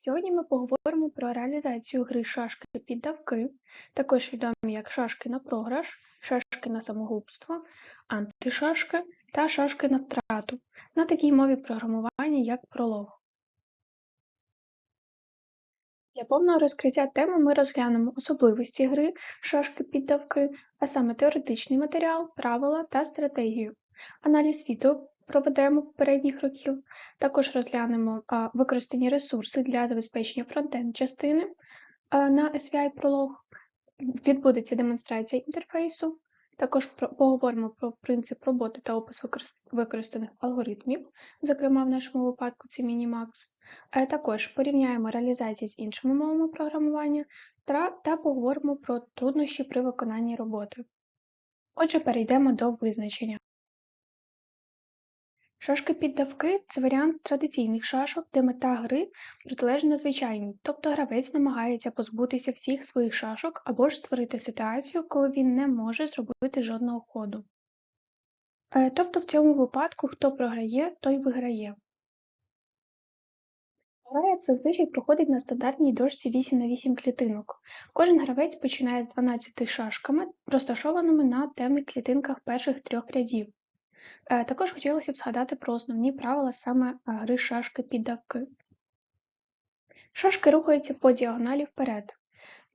Сьогодні ми поговоримо про реалізацію гри шашки піддавки, також відомі як шашки на програш, шашки на самогубство, антишашки та шашки на втрату на такій мові програмування, як пролог. Для повного розкриття теми ми розглянемо особливості гри шашки піддавки, а саме теоретичний матеріал, правила та стратегію. Аналіз відео проведемо попередніх років. Також розглянемо використані ресурси для забезпечення фронтенд частини на SVI пролог. Відбудеться демонстрація інтерфейсу. Також поговоримо про принцип роботи та опис використаних алгоритмів, зокрема в нашому випадку це Minimax. А також порівняємо реалізації з іншими мовами програмування та поговоримо про труднощі при виконанні роботи. Отже, перейдемо до визначення. Шашки-піддавки це варіант традиційних шашок, де мета гри протилежна звичайній, тобто гравець намагається позбутися всіх своїх шашок або ж створити ситуацію, коли він не може зробити жодного ходу. Е, тобто в цьому випадку хто програє, той виграє. Гра зазвичай проходить на стандартній дошці 8 на 8 клітинок. Кожен гравець починає з 12 шашками, розташованими на темних клітинках перших трьох рядів. Е, також хотілося б згадати про основні правила саме е, гри шашки-піддавки. Шашки рухаються по діагоналі вперед.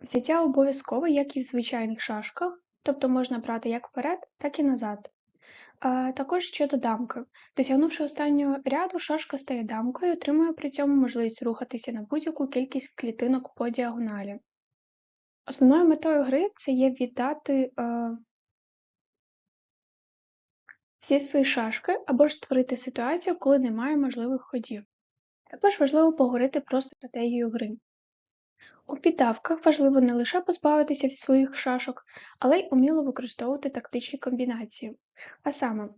Взяття обов'язкове, як і в звичайних шашках, тобто можна брати як вперед, так і назад. Також щодо дамки. Досягнувши останнього ряду, шашка стає дамкою і отримує при цьому можливість рухатися на будь-яку кількість клітинок по діагоналі. Основною метою гри це є віддати е, всі свої шашки або ж створити ситуацію, коли немає можливих ходів. Також важливо поговорити про стратегію гри. У піддавках важливо не лише позбавитися від своїх шашок, але й уміло використовувати тактичні комбінації, а саме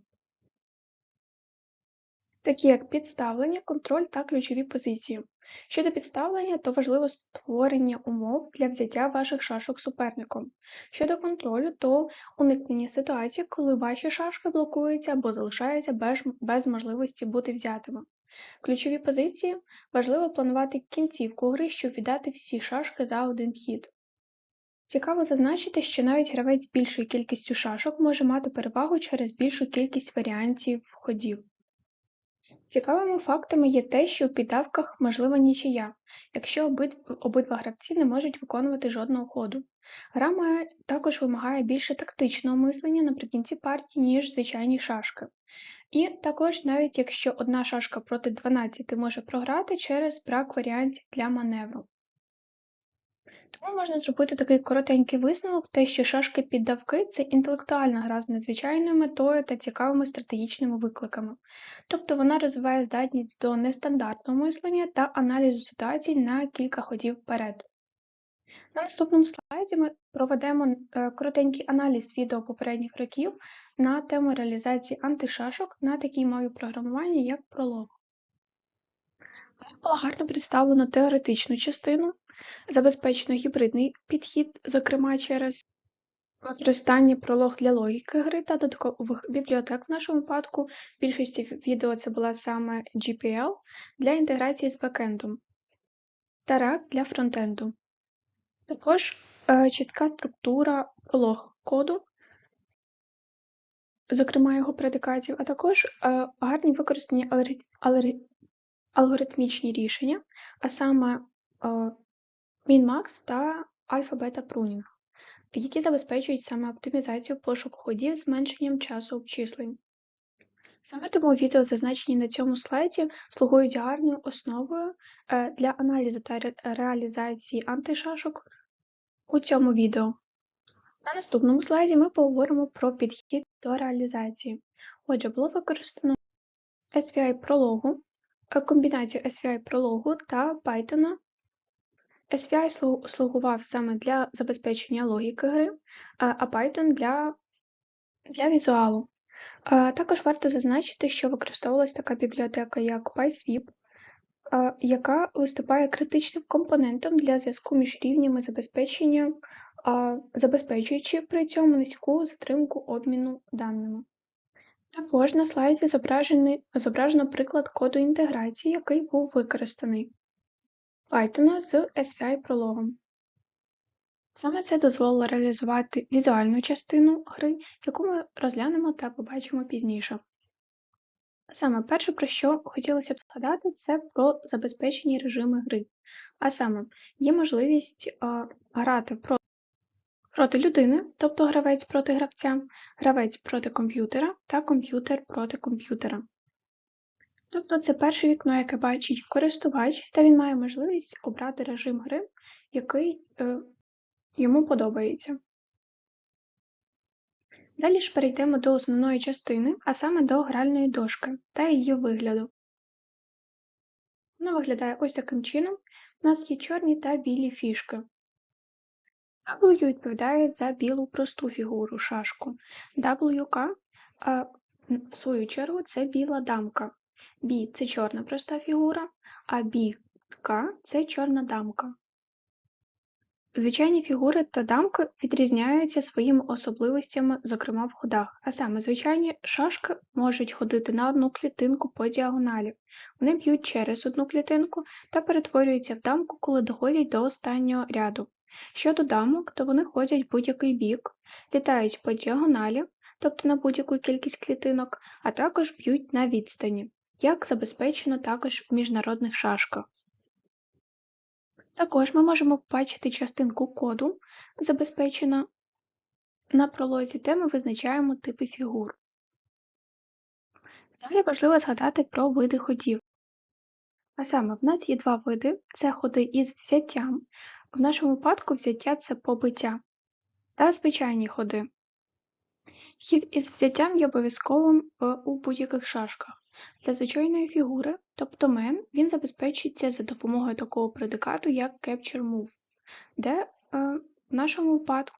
такі як підставлення, контроль та ключові позиції. Щодо підставлення, то важливо створення умов для взяття ваших шашок суперником. Щодо контролю, то уникнення ситуації, коли ваші шашки блокуються або залишаються без, без можливості бути взятими. Ключові позиції важливо планувати кінцівку гри, щоб віддати всі шашки за один хід. Цікаво зазначити, що навіть гравець з більшою кількістю шашок може мати перевагу через більшу кількість варіантів ходів. Цікавими фактами є те, що у піддавках можлива нічия, якщо обидва гравці не можуть виконувати жодного ходу. Гра має, також вимагає більше тактичного мислення наприкінці партії, ніж звичайні шашки. І також, навіть якщо одна шашка проти 12 може програти через брак варіантів для маневру. Тому можна зробити такий коротенький висновок, те, що шашки піддавки це інтелектуальна гра з незвичайною метою та цікавими стратегічними викликами. Тобто вона розвиває здатність до нестандартного мислення та аналізу ситуацій на кілька ходів вперед. На наступному слайді ми проведемо е, коротенький аналіз відео попередніх років на тему реалізації антишашок на такій мові програмування, як пролог. Було гарно представлено теоретичну частину, Забезпечено гібридний підхід, зокрема через використання пролог для логіки гри та додаткових бібліотек в нашому випадку. В більшості відео це була саме GPL для інтеграції з бекендом та React для фронтенду. Також е, чітка структура пролог коду, зокрема його предикатів, а також е, гарні використані алгоритмічні рішення, а саме е, Min-Max та Alpha-Beta-Pruning, які забезпечують саме оптимізацію пошуку ходів з зменшенням часу обчислень. Саме тому відео, зазначені на цьому слайді, слугують гарною основою е, для аналізу та реалізації антишашок у цьому відео. На наступному слайді ми поговоримо про підхід до реалізації. Отже, було використано SVI прологу, е, комбінацію SVI прологу та Python SVI слугував саме для забезпечення логіки гри, а Python для для візуалу. Також варто зазначити, що використовувалась така бібліотека, як PySweep, яка виступає критичним компонентом для зв'язку між рівнями забезпечення, забезпечуючи при цьому низьку затримку обміну даними. Також на слайді зображено приклад коду інтеграції, який був використаний. Python з SVI прологом. Саме це дозволило реалізувати візуальну частину гри, яку ми розглянемо та побачимо пізніше. Саме перше, про що хотілося б згадати, це про забезпечені режими гри. А саме, є можливість а, грати про- проти людини, тобто гравець проти гравця, гравець проти комп'ютера та комп'ютер проти комп'ютера. Тобто це перше вікно, яке бачить користувач, та він має можливість обрати режим гри, який е, йому подобається. Далі ж перейдемо до основної частини, а саме до гральної дошки та її вигляду. Вона виглядає ось таким чином. У нас є чорні та білі фішки. W відповідає за білу просту фігуру шашку. WK, в свою чергу, це біла дамка. B це чорна проста фігура, а BK це чорна дамка. Звичайні фігури та дамки відрізняються своїми особливостями, зокрема в ходах. А саме звичайні шашки можуть ходити на одну клітинку по діагоналі. Вони б'ють через одну клітинку та перетворюються в дамку, коли доходять до останнього ряду. Щодо дамок, то вони ходять будь-який бік, літають по діагоналі, тобто на будь-яку кількість клітинок, а також б'ють на відстані, як забезпечено також в міжнародних шашках. Також ми можемо побачити частинку коду, забезпечена на пролозі, де ми визначаємо типи фігур. Далі важливо згадати про види ходів. А саме, в нас є два види: це ходи із взяттям. В нашому випадку взяття це побиття та звичайні ходи. Хід із взяттям є обов'язковим у будь-яких шашках. Для звичайної фігури, тобто мен, він забезпечується за допомогою такого предикату, як Capture Move, де е, в нашому випадку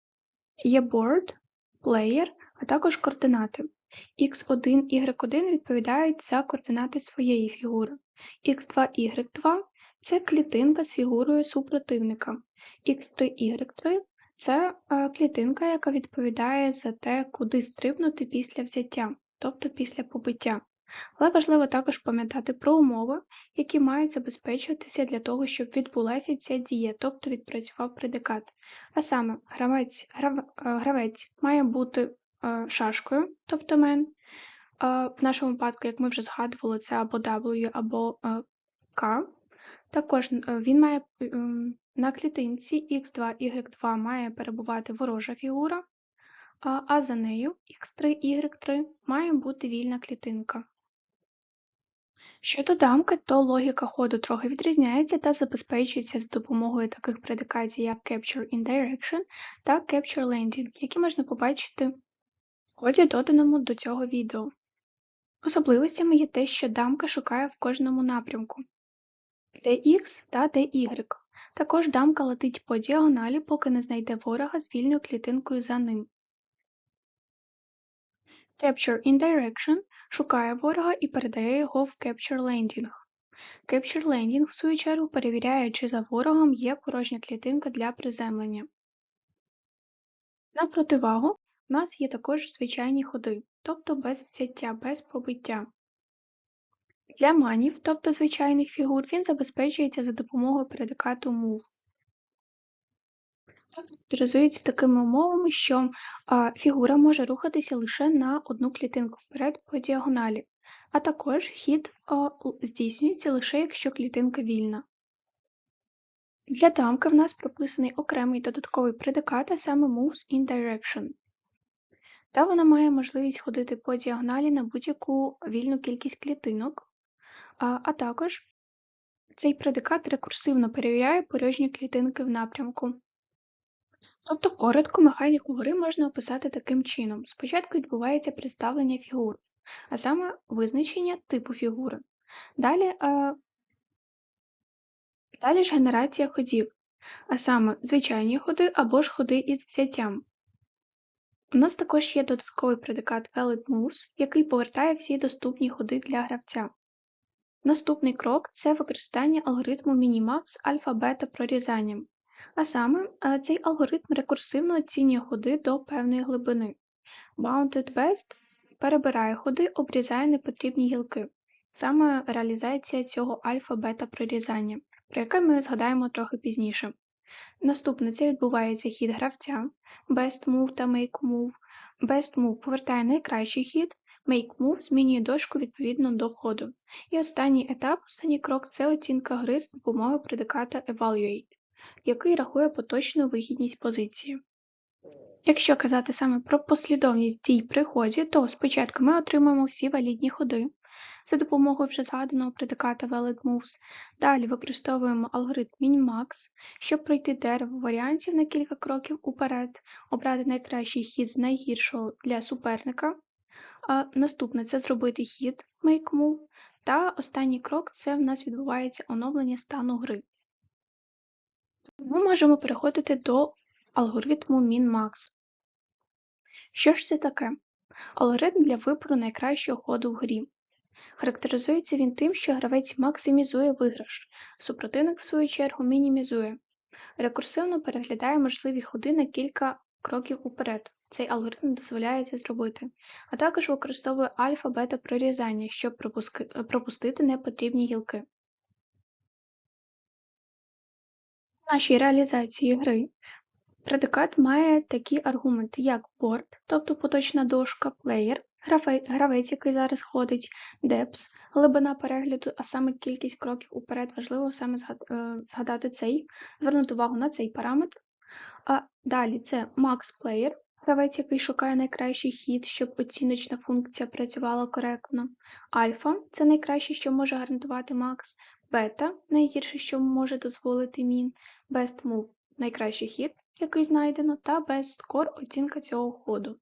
є board, player, а також координати. x1, y1 відповідають за координати своєї фігури. x2, y2 це клітинка з фігурою супротивника. x3, y3 це е, клітинка, яка відповідає за те, куди стрибнути після взяття, тобто після побиття. Але важливо також пам'ятати про умови, які мають забезпечуватися для того, щоб відбулася ця дія, тобто відпрацював предикат. А саме, гравець грав, е, гравець має бути е, шашкою, тобто мен. Е, в нашому випадку, як ми вже згадували, це або W, або K. Також він має на клітинці X2, Y2 має перебувати ворожа фігура, а за нею X3, Y3 має бути вільна клітинка. Щодо дамки, то логіка ходу трохи відрізняється та забезпечується за допомогою таких предикацій, як Capture in Direction та Capture Landing, які можна побачити в коді, доданому до цього відео. Особливостями є те, що дамка шукає в кожному напрямку DX та DY. Також дамка летить по діагоналі, поки не знайде ворога з вільною клітинкою за ним. Capture in Direction шукає ворога і передає його в Capture Landing. Capture Landing, в свою чергу, перевіряє, чи за ворогом є порожня клітинка для приземлення. На противагу в нас є також звичайні ходи, тобто без взяття, без побиття. Для манів, тобто звичайних фігур, він забезпечується за допомогою предикату move. Характеризується такими умовами, що фігура може рухатися лише на одну клітинку вперед по діагоналі, а також хід здійснюється лише якщо клітинка вільна. Для дамки в нас прописаний окремий додатковий предикат, а саме Moves in Direction. Та вона має можливість ходити по діагоналі на будь-яку вільну кількість клітинок, а, а також цей предикат рекурсивно перевіряє порожні клітинки в напрямку. Тобто коротко механіку гри можна описати таким чином: спочатку відбувається представлення фігур, а саме визначення типу фігури. Далі е, далі ж генерація ходів, а саме звичайні ходи або ж ходи із взяттям. У нас також є додатковий предикат Valid Moves, який повертає всі доступні ходи для гравця. Наступний крок це використання алгоритму Minimax альфа-бета прорізанням. А саме, е, цей алгоритм рекурсивно оцінює ходи до певної глибини. Bounded West перебирає ходи, обрізає непотрібні гілки. Саме реалізація цього альфа-бета прорізання. про яке ми згадаємо трохи пізніше. Наступне це відбувається хід гравця, Best Move та Make Move. Best Move повертає найкращий хід, Make Move змінює дошку відповідно до ходу. І останній етап, останній крок це оцінка гри з допомогою предиката Evaluate, який рахує поточну вигідність позиції. Якщо казати саме про послідовність дій при ході, то спочатку ми отримуємо всі валідні ходи за допомогою вже згаданого предиката Valid Moves. Далі використовуємо алгоритм Minimax, щоб пройти дерево варіантів на кілька кроків уперед, обрати найкращий хід з найгіршого для суперника. А Наступне це зробити хід Make Move. Та останній крок це в нас відбувається оновлення стану гри. Ми можемо переходити до алгоритму Min-Max. Що ж це таке? Алгоритм для вибору найкращого ходу в грі. Характеризується він тим, що гравець максимізує виграш, супротивник, в свою чергу, мінімізує. Рекурсивно переглядає можливі ходи на кілька кроків уперед. Цей алгоритм дозволяє це зробити, а також використовує альфа-бета прорізання, щоб пропустити непотрібні гілки. Нашій реалізації гри предикат має такі аргументи, як board, тобто поточна дошка, player, гравець, який зараз ходить, depth, глибина перегляду, а саме кількість кроків уперед, важливо саме е, згадати цей, звернути увагу на цей параметр. А далі це max player, гравець, який шукає найкращий хід, щоб оціночна функція працювала коректно. Альфа це найкраще, що може гарантувати макс, бета найгірше, що може дозволити мін, best move найкращий хід, який знайдено, та best score оцінка цього ходу.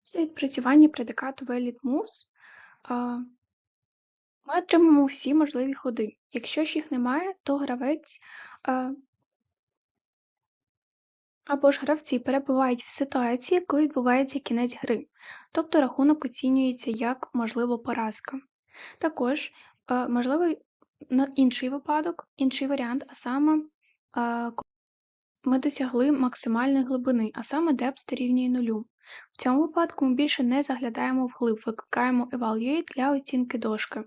Після відпрацювання предикату valid moves ми отримаємо всі можливі ходи. Якщо ж їх немає, то гравець або ж гравці перебувають в ситуації, коли відбувається кінець гри, тобто рахунок оцінюється як можливо поразка. Також можливий інший випадок, інший варіант, а саме ми досягли максимальної глибини, а саме депс дорівнює нулю. В цьому випадку ми більше не заглядаємо вглиб, викликаємо evaluate для оцінки дошки.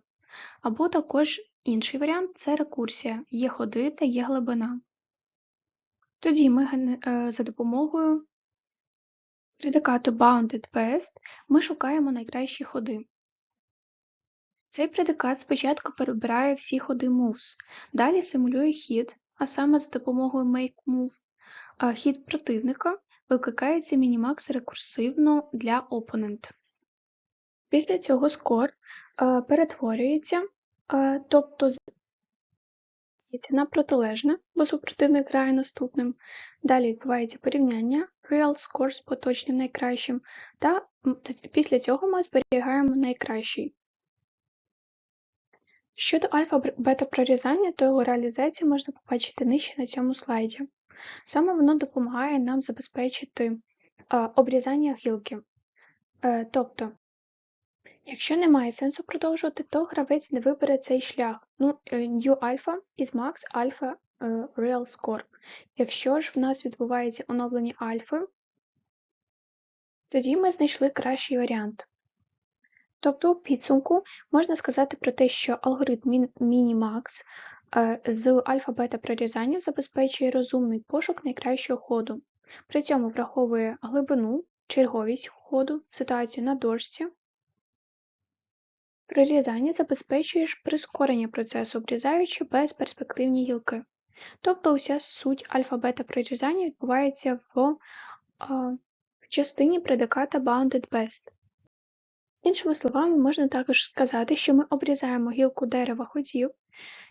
Або також інший варіант це рекурсія, є ходи та є глибина. Тоді ми е, за допомогою предикату bounded best ми шукаємо найкращі ходи. Цей предикат спочатку перебирає всі ходи moves, далі симулює хід, а саме за допомогою make move, а хід противника викликається мінімакс рекурсивно для опонент. Після цього скор е, перетворюється, е, тобто на протилежне, бо супротивник грає наступним. Далі відбувається порівняння real score з поточним найкращим, та після цього ми зберігаємо найкращий. Щодо альфа-бета прорізання, то його реалізацію можна побачити нижче на цьому слайді. Саме воно допомагає нам забезпечити обрізання гілки. Е, тобто, якщо немає сенсу продовжувати, то гравець не вибере цей шлях. Ну, е, New Alpha is max alpha е, real score. Якщо ж в нас відбувається оновлення альфи, тоді ми знайшли кращий варіант. Тобто, у підсумку можна сказати про те, що алгоритм Minimax Е, з альфа-бета прорізанням забезпечує розумний пошук найкращого ходу, при цьому враховує глибину, черговість ходу, ситуацію на дошці. Прорізання забезпечує прискорення процесу, обрізаючи безперспективні гілки. Тобто уся суть альфа-бета прорізання відбувається в, в частині предиката Bounded Best. Іншими словами, можна також сказати, що ми обрізаємо гілку дерева ходів,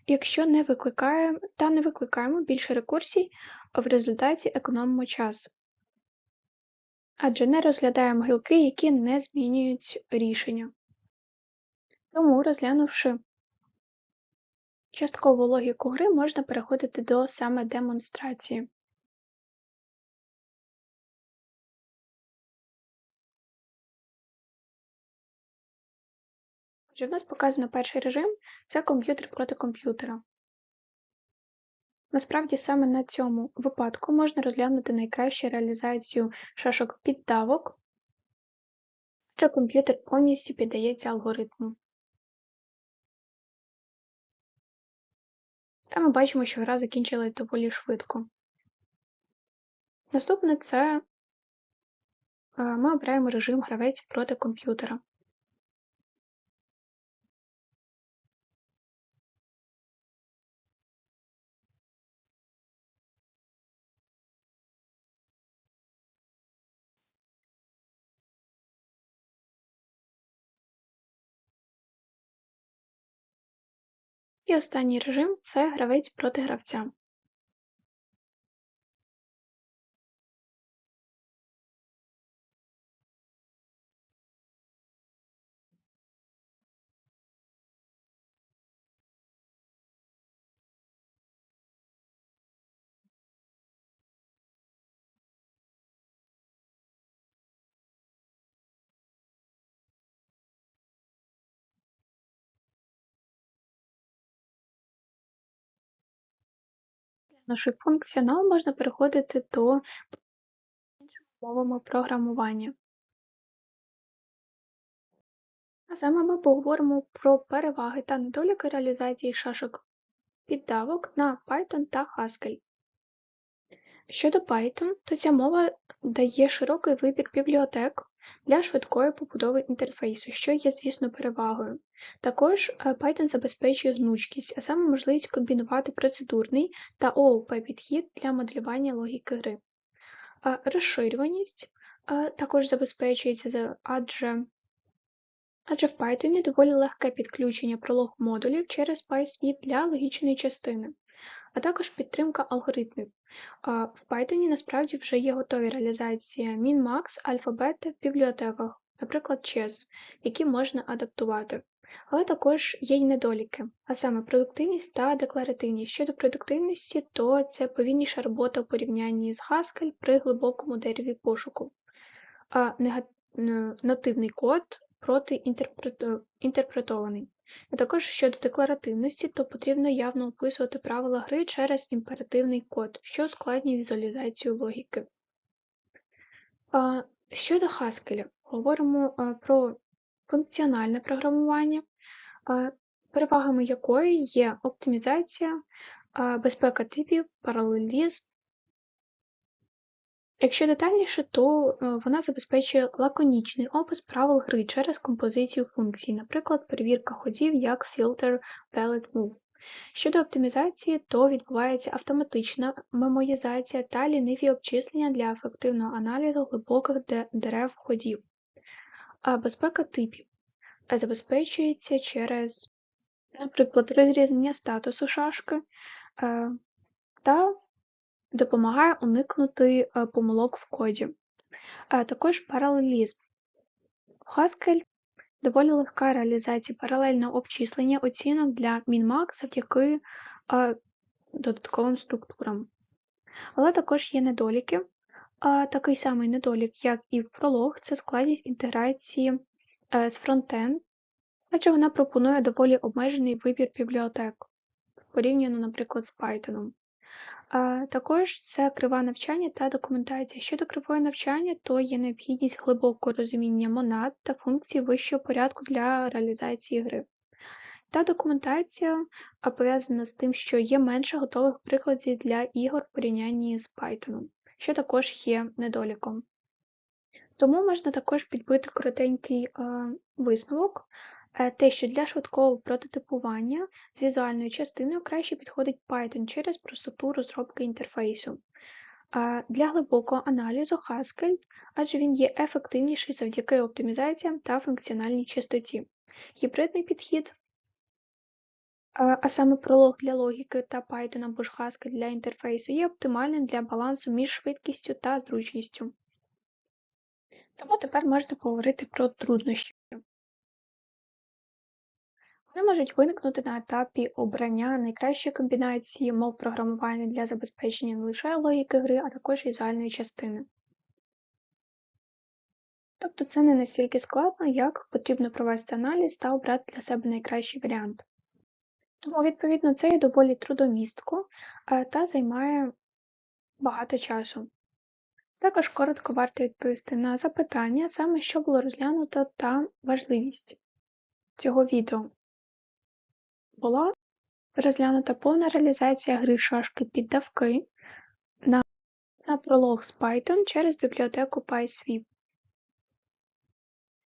якщо не викликаємо та не викликаємо більше рекурсій, в результаті економимо час. Адже не розглядаємо гілки, які не змінюють рішення. Тому, розглянувши часткову логіку гри, можна переходити до саме демонстрації. Отже, в нас показано перший режим це комп'ютер проти комп'ютера. Насправді, саме на цьому випадку можна розглянути найкращу реалізацію шашок піддавок, що комп'ютер повністю піддається алгоритму. Та ми бачимо, що гра закінчилась доволі швидко. Наступне це е, ми обираємо режим гравець проти комп'ютера. І останній режим це гравець проти гравця. Наший функціонал можна переходити до іншими мовами програмування. А саме ми поговоримо про переваги та недоліки реалізації шашок піддавок на Python та Haskell. Щодо Python, то ця мова дає широкий вибір бібліотек для швидкої побудови інтерфейсу, що є, звісно, перевагою. Також е, Python забезпечує гнучкість, а саме можливість комбінувати процедурний та ООП підхід для моделювання логіки гри. Розширюваність е, також забезпечується, адже адже в Python доволі легке підключення пролог модулів через PySmith для логічної частини, а також підтримка алгоритмів. В Python насправді вже є готові реалізації min-max, альфа-бета в бібліотеках, наприклад, Chess, які можна адаптувати. Але також є й недоліки, а саме продуктивність та декларативність. Щодо продуктивності, то це повільніша робота у порівнянні з Haskell при глибокому дереві пошуку, а нативний код проти інтерпретований. А також щодо декларативності, то потрібно явно описувати правила гри через імперативний код, що ускладнює візуалізацію логіки. Щодо Haskell, говоримо про функціональне програмування, перевагами якої є оптимізація, безпека типів, паралелізм, Якщо детальніше, то е, вона забезпечує лаконічний опис правил гри через композицію функцій, наприклад, перевірка ходів як filter palette move. Щодо оптимізації, то відбувається автоматична мемоїзація та ліниві обчислення для ефективного аналізу глибоких дерев ходів. А безпека типів забезпечується через, наприклад, розрізнення статусу шашки е, та допомагає уникнути е, помилок в коді. Також паралелізм. Haskell доволі легка реалізація паралельного обчислення оцінок для min-max завдяки е, додатковим структурам. Але також є недоліки. Такий самий недолік, як і в Prolog, це складність інтеграції е, з фронтенд, адже вона пропонує доволі обмежений вибір бібліотек, порівняно, наприклад, з Python. Також це криве навчання та документація. Щодо кривої навчання, то є необхідність глибокого розуміння монад та функцій вищого порядку для реалізації гри. Та документація пов'язана з тим, що є менше готових прикладів для ігор в порівнянні з Python, що також є недоліком. Тому можна також підбити коротенький висновок. Е, те, що для швидкого прототипування з візуальною частиною краще підходить Python через простоту розробки інтерфейсу. Для глибокого аналізу Haskell, адже він є ефективніший завдяки оптимізаціям та функціональній чистоті. Гібридний підхід, а саме пролог для логіки та Python або ж Haskell для інтерфейсу, є оптимальним для балансу між швидкістю та зручністю. Тому тепер можна поговорити про труднощі. Вони можуть виникнути на етапі обрання найкращої комбінації мов програмування для забезпечення не лише логіки гри, а також візуальної частини. Тобто це не настільки складно, як потрібно провести аналіз та обрати для себе найкращий варіант. Тому, відповідно, це є доволі трудомістко е, та займає багато часу. Також коротко варто відповісти на запитання, саме що було розглянуто та важливість цього відео була Розглянута повна реалізація гри шашки-піддавки на, на пролог з Python через бібліотеку PySweep.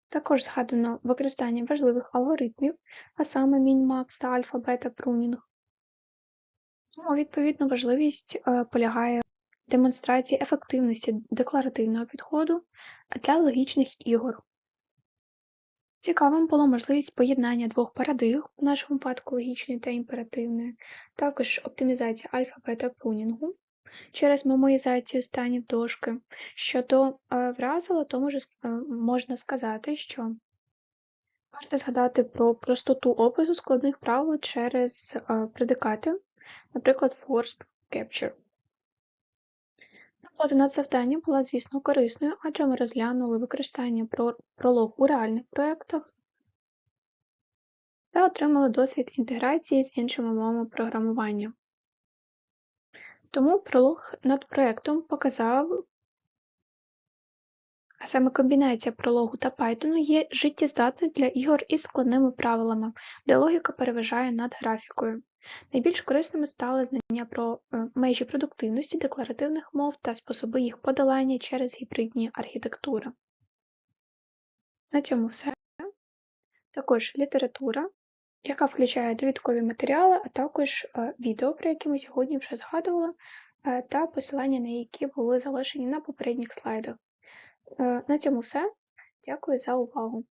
Також згадано використання важливих алгоритмів, а саме min-max та альфа-бета-прунінг. Тому, відповідно, важливість е, полягає в демонстрації ефективності декларативного підходу для логічних ігор. Цікавим була можливість поєднання двох парадигм, в нашому випадку логічної та імперативної, також оптимізація альфа-бета-прунінгу через мемоїзацію станів дошки. Щодо е, вразило, то можу, е, можна сказати, що варто згадати про простоту опису складних правил через е, предикати, наприклад, forced capture. Робота над завданням була, звісно, корисною, адже ми розглянули використання пролог у реальних проєктах та отримали досвід інтеграції з іншими мовами програмування. Тому пролог над проєктом показав, а саме комбінація прологу та Python є життєздатною для ігор із складними правилами, де логіка переважає над графікою. Найбільш корисними стали знання про е, межі продуктивності декларативних мов та способи їх подолання через гібридні архітектури. На цьому все. Також література, яка включає довідкові матеріали, а також е, відео, про які ми сьогодні вже згадували, е, та посилання на які були залишені на попередніх слайдах. На цьому все. Дякую за увагу!